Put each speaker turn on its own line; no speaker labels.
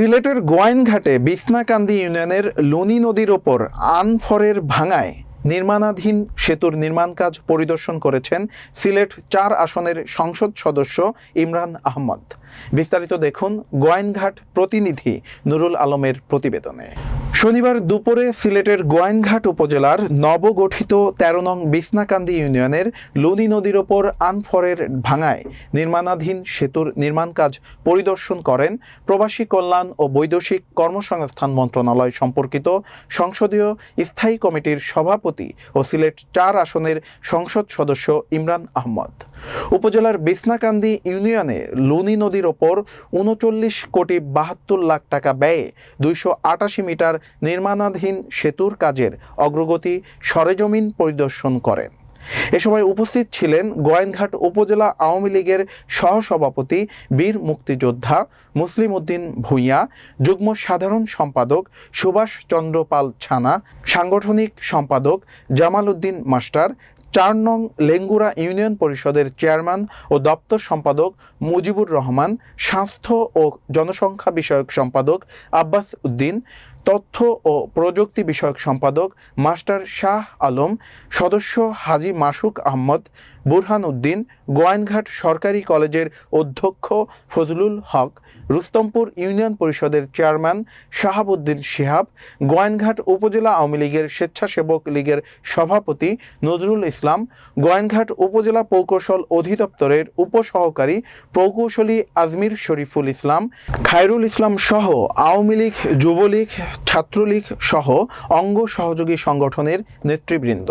সিলেটের গোয়াইনঘাটে বিছনাকান্দি ইউনিয়নের লুনি নদীর ওপর আনফরের ভাঙায় নির্মাণাধীন সেতুর নির্মাণ কাজ পরিদর্শন করেছেন সিলেট চার আসনের সংসদ সদস্য ইমরান আহমদ। বিস্তারিত দেখুন গোয়াইনঘাট প্রতিনিধি নুরুল আলমের প্রতিবেদনে। শনিবার দুপুরে সিলেটের গোয়াইনঘাট উপজেলার নবগঠিত তেরো নং বিছনাকান্দি ইউনিয়নের লুনি নদীর ওপর আনফরের ভাঙায় নির্মাণাধীন সেতুর নির্মাণ কাজ পরিদর্শন করেন প্রবাসী কল্যাণ ও বৈদেশিক কর্মসংস্থান মন্ত্রণালয় সম্পর্কিত সংসদীয় স্থায়ী কমিটির সভাপতি ও সিলেট চার আসনের সংসদ সদস্য ইমরান আহমদ। উপজেলার বিছনাকান্দি ইউনিয়নে লুনি নদীর ওপর উনচল্লিশ কোটি বাহাত্তর লাখ টাকা ব্যয়ে দুইশো আটাশি মিটার নির্মাণাধীন সেতুর কাজের অগ্রগতি সরেজমিন পরিদর্শন করেন এ সময় উপস্থিত ছিলেন গোয়াইনঘাট উপজেলা আওয়ামী লীগের সহসভাপতি বীর মুক্তিযোদ্ধা মুসলিম উদ্দিন ভূঁইয়া, যুগ্ম সাধারণ সম্পাদক সুভাষ চন্দ্র পাল ছানা, সাংগঠনিক সম্পাদক জামাল উদ্দিন মাস্টার, চার নং লেঙ্গুরা ইউনিয়ন পরিষদের চেয়ারম্যান ও দপ্তর সম্পাদক মুজিবুর রহমান, স্বাস্থ্য ও জনসংখ্যা বিষয়ক সম্পাদক আব্বাস উদ্দিন তথ্য ও প্রযুক্তি বিষয়ক সম্পাদক মাস্টার শাহ আলম, সদস্য হাজি মাসুক আহমদ, বুরহান উদ্দিন, গোয়াইনঘাট সরকারি কলেজের অধ্যক্ষ ফজলুল হক, রুস্তমপুর ইউনিয়ন পরিষদের চেয়ারম্যান শাহাবুদ্দিন শিহাব, গোয়াইনঘাট উপজেলা আওয়ামী লীগের স্বেচ্ছাসেবক লীগের সভাপতি নজরুল ইসলাম, গোয়াইনঘাট উপজেলা প্রকৌশল অধিদপ্তরের উপসহকারী প্রকৌশলী আজমির শরীফুল ইসলাম, খায়রুল ইসলাম সহ আওয়ামী লীগ, যুবলীগ ছাত্রলীগ সহ অঙ্গ সহযোগী সংগঠনের নেতৃবৃন্দ।